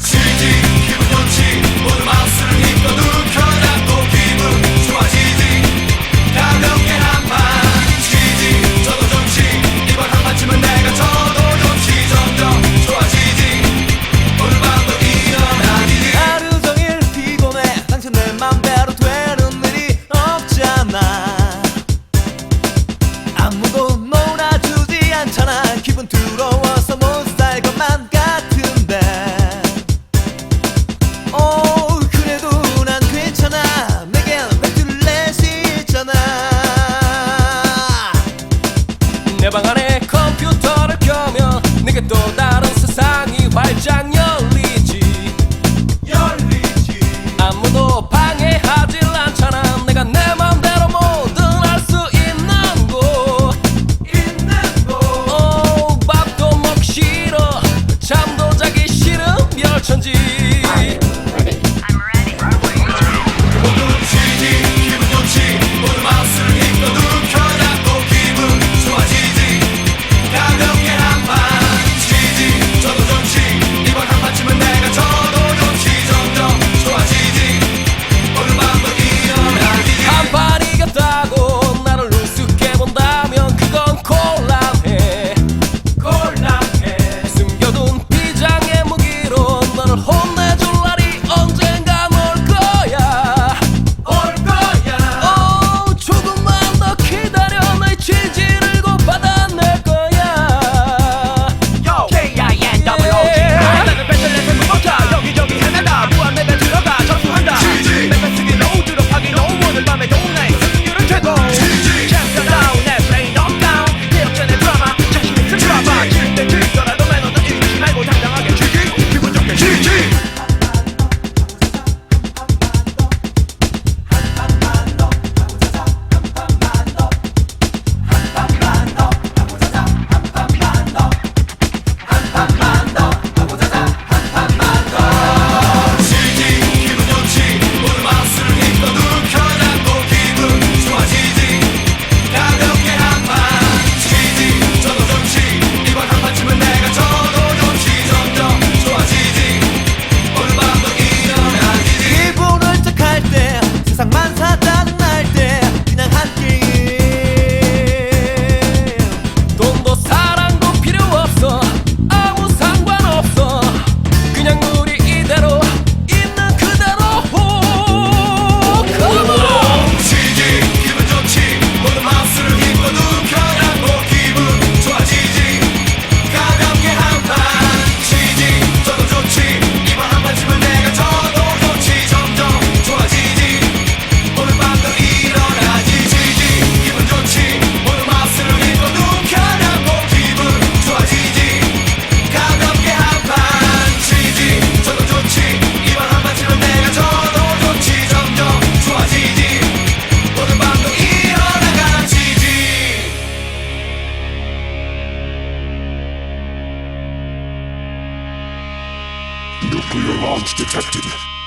슬기 기분 좋지 모두 마술을 입고 눈 켜라 또 기분 좋아지 Nuclear launch detected.